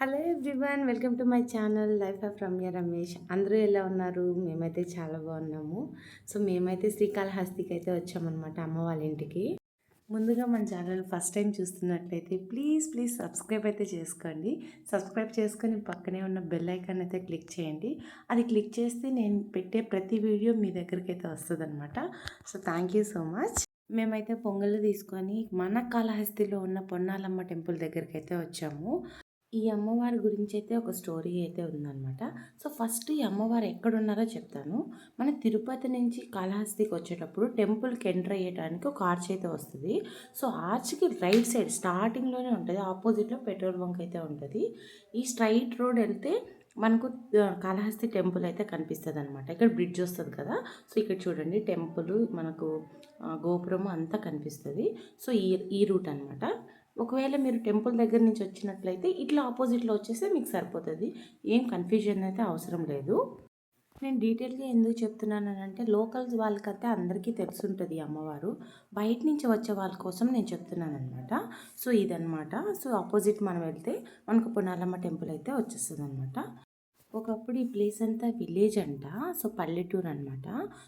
Hello everyone welcome to my channel life of Ramya Ramesh. అందరూ ఎలా ఉన్నారు? మేమైతే చాలా బాగున్నాము. సో మేమైతే శ్రీకాళహస్తికి అయితే వచ్చామన్నమాట అమ్మ వాళ్ళ ఇంటికి. ముందుగా మన ఛానల్ ఫస్ట్ టైం చూస్తున్నట్లయితే ప్లీజ్ ప్లీజ్ సబ్స్క్రైబ్ అయితే చేసుకోండి. సబ్స్క్రైబ్ చేసుకొని పక్కనే ఉన్న బెల్ ఐకాన్ అయితే క్లిక్ చేయండి. అది క్లిక్ చేస్తే నేను పెట్టే ప్రతి వీడియో మీ దగ్గరికి అయితే వస్తుంది so thank you so much. మేమైతే పొంగల్ తీసుకొని మన కాళహస్తిలో ఉన్న పొన్నాలమ్మ టెంపుల్ దగ్గరికి అయితే వచ్చాము. ఈ అమ్మవారి గురించి అయితే ఒక స్టోరీ అయితే ఉందన్నమాట. సో ఫస్ట్ ఈ అమ్మవారు ఎక్కడున్నారో చెప్తాను. మన తిరుపతి నుంచి కాళహస్తికి వచ్చేటప్పుడు టెంపుల్కి ఎంటర్ అయ్యడానికి ఒక ఆర్చ్ అయితే వస్తుంది. సో ఆర్చ్కి రైట్ సైడ్ స్టార్టింగ్లోనే ఉంటుంది ఆపోజిట్లో పెట్రోల్ బంక్ అయితే ఉంటుంది. ఈ స్ట్రైట్ రోడ్ వెళ్తే మనకు కాళహస్తి టెంపుల్ అయితే కనిపిస్తుంది అనమాట ఇక్కడ బ్రిడ్జ్ వస్తుంది కదా సో ఇక్కడ చూడండి టెంపుల్ మనకు గోపురము అంతా కనిపిస్తుంది. సో ఈ ఈ రూట్ అనమాట ఒకవేళ మీరు టెంపుల్ దగ్గర నుంచి వచ్చినట్లయితే ఇట్లా ఆపోజిట్లో వచ్చేస్తే మీకు సరిపోతుంది. ఏం కన్ఫ్యూజన్ అయితే అవసరం లేదు. నేను డీటెయిల్గా ఎందుకు చెప్తున్నాను అంటే లోకల్స్ వాళ్ళకైతే అందరికీ తెలుసుంటుంది అమ్మవారు. బయట నుంచి వచ్చే వాళ్ళ కోసం నేను చెప్తున్నాను అనమాట సో ఇదనమాట సో ఆపోజిట్ మనం వెళ్తే మనకు పునాలమ్మ టెంపుల్ అయితే వచ్చేస్తుంది అనమాట ఒకప్పుడు ఈ ప్లేస్ అంతా విలేజ్ అంట. సో పల్లెటూరు అనమాట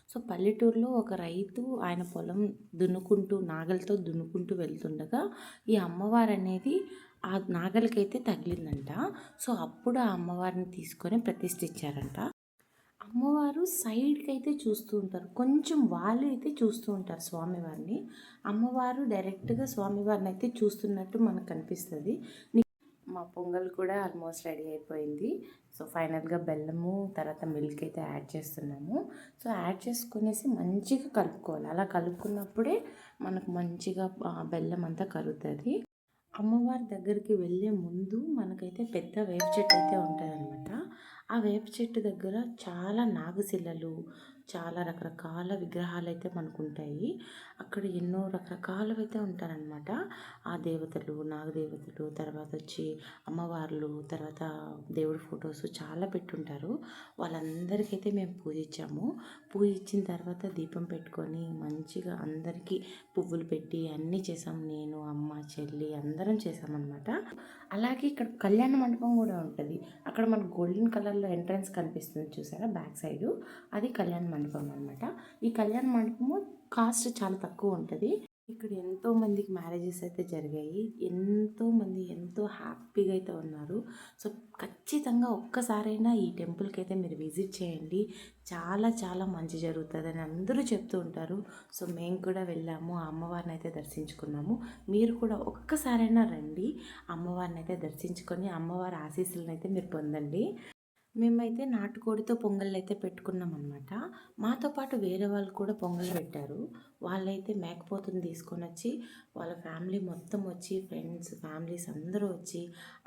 సో పల్లెటూరులో ఒక రైతు ఆయన పొలం దున్నుకుంటూ నాగలతో దున్నుకుంటూ వెళ్తుండగా ఈ అమ్మవారు అనేది ఆ నాగలికైతే తగిలిందంట. సో అప్పుడు ఆ అమ్మవారిని తీసుకొని ప్రతిష్ఠించారంట. అమ్మవారు సైడ్కి అయితే చూస్తూ ఉంటారు. కొంచెం వాళ్ళు అయితే చూస్తూ ఉంటారు స్వామివారిని. అమ్మవారు డైరెక్ట్గా స్వామివారిని అయితే చూస్తున్నట్టు మనకు కనిపిస్తుంది. మా పొంగల్ కూడా ఆల్మోస్ట్ రెడీ అయిపోయింది. సో ఫైనల్గా బెల్లము తర్వాత మిల్క్ అయితే యాడ్ చేస్తున్నాము. సో యాడ్ చేసుకునేసి మంచిగా కలుపుకోవాలి. అలా కలుపుకున్నప్పుడే మనకు మంచిగా బెల్లం అంతా కరుగుతుంది. అమ్మవారి దగ్గరికి వెళ్ళే ముందు మనకైతే పెద్ద వేప చెట్టు అయితే ఉంటుంది అనమాట ఆ వేప చెట్టు దగ్గర చాలా నాగశిలలు చాలా రకరకాల విగ్రహాలు అయితే మనకు ఉంటాయి అక్కడ ఎన్నో రకరకాలవి అయితే ఉంటారనమాట ఆ దేవతలు నాగదేవతలు తర్వాత వచ్చి అమ్మవార్లు తర్వాత దేవుడి ఫొటోస్ చాలా పెట్టుంటారు. వాళ్ళందరికైతే మేము పూజించాము. పూజించిన తర్వాత దీపం పెట్టుకొని మంచిగా అందరికీ పువ్వులు పెట్టి అన్నీ చేసాం నేను అమ్మ చెల్లి అందరం చేసామన్నమాట. అలాగే ఇక్కడ కళ్యాణ మండపం కూడా ఉంటుంది. అక్కడ మనకు గోల్డెన్ కలర్ హాల్లో ఎంట్రన్స్ కనిపిస్తుంది చూసారా? Back side. అది కళ్యాణ మండపం అనమాట ఈ కళ్యాణ మండపము కాస్ట్ చాలా తక్కువ ఉంటుంది. ఇక్కడ ఎంతో మందికి మ్యారేజెస్ అయితే జరిగాయి. ఎంతో మంది ఎంతో హ్యాపీగా అయితే ఉన్నారు. సో ఖచ్చితంగా ఒక్కసారైనా ఈ టెంపుల్కి అయితే మీరు విజిట్ చేయండి. చాలా చాలా మంచి జరుగుతుందని అందరూ చెప్తూ ఉంటారు. సో మేము కూడా వెళ్ళాము. ఆ అమ్మవారిని అయితే దర్శించుకున్నాము. మీరు కూడా ఒక్కసారైనా రండి. అమ్మవారిని అయితే దర్శించుకొని అమ్మవారి ఆశీస్సులను అయితే మీరు పొందండి. మేమైతే నాటుకోడితో పొంగల్ అయితే పెట్టుకున్నాం అనమాట మాతో పాటు వేరే వాళ్ళు కూడా పొంగల్ పెట్టారు. వాళ్ళైతే మేకపోతుని తీసుకొని వచ్చి వాళ్ళ ఫ్యామిలీ మొత్తం వచ్చి ఫ్రెండ్స్ ఫ్యామిలీస్ అందరూ వచ్చి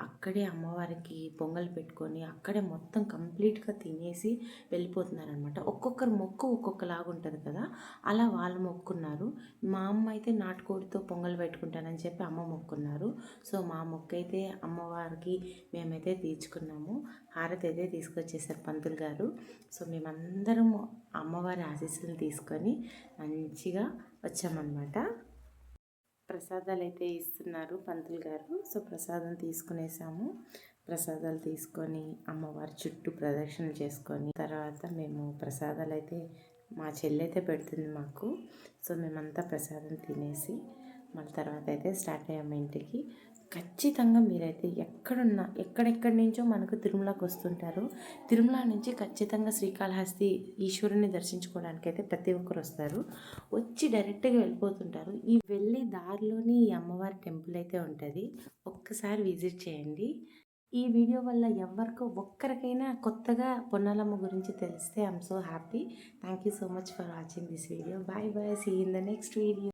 అక్కడే అమ్మవారికి పొంగల్ పెట్టుకొని అక్కడే మొత్తం కంప్లీట్గా తినేసి వెళ్ళిపోతున్నారనమాట ఒక్కొక్కరు మొక్కు ఒక్కొక్కలాగా ఉంటుంది కదా అలా వాళ్ళు మొక్కున్నారు. మా అమ్మ అయితే నాటుకోడితో పొంగల్ పెట్టుకుంటానని చెప్పి అమ్మ మొక్కున్నారు. సో మా మొక్క అయితే అమ్మవారికి మేమైతే తీర్చుకున్నాము. హారతి అయితే తీసుకొచ్చేసారు పంతులు గారు. సో మేమందరం అమ్మవారి ఆశీస్సులు తీసుకొని మంచిగా వచ్చామన్నమాట. ప్రసాదాలు అయితే ఇస్తున్నారు పంతులు గారు. సో ప్రసాదం తీసుకునేసాము. ప్రసాదాలు తీసుకొని అమ్మవారి చుట్టూ ప్రదక్షిణలు చేసుకొని తర్వాత మేము ప్రసాదాలు అయితే మా చెల్లి అయితే పెడుతుంది మాకు. సో మేమంతా ప్రసాదం తినేసి మళ్ళీ తర్వాత అయితే స్టార్ట్ అయ్యాము ఇంటికి. ఖచ్చితంగా మీరైతే ఎక్కడున్నా ఎక్కడెక్కడి నుంచో మనకు తిరుమలకి వస్తుంటారు. తిరుమల నుంచి ఖచ్చితంగా శ్రీకాళహస్తి ఈశ్వరుని దర్శించుకోవడానికి అయితే ప్రతి ఒక్కరు వస్తారు. వచ్చి డైరెక్ట్గా వెళ్ళిపోతుంటారు. ఈ వెళ్ళి దారిలోని ఈ అమ్మవారి టెంపుల్ అయితే ఉంటుంది. ఒక్కసారి విజిట్ చేయండి. ఈ వీడియో వల్ల ఎవరికో ఒక్కరికైనా కొత్తగా పొన్నాలమ్మ గురించి తెలిస్తే I'm so happy. Thank you so much for watching this video. Bye bye. See in the next video.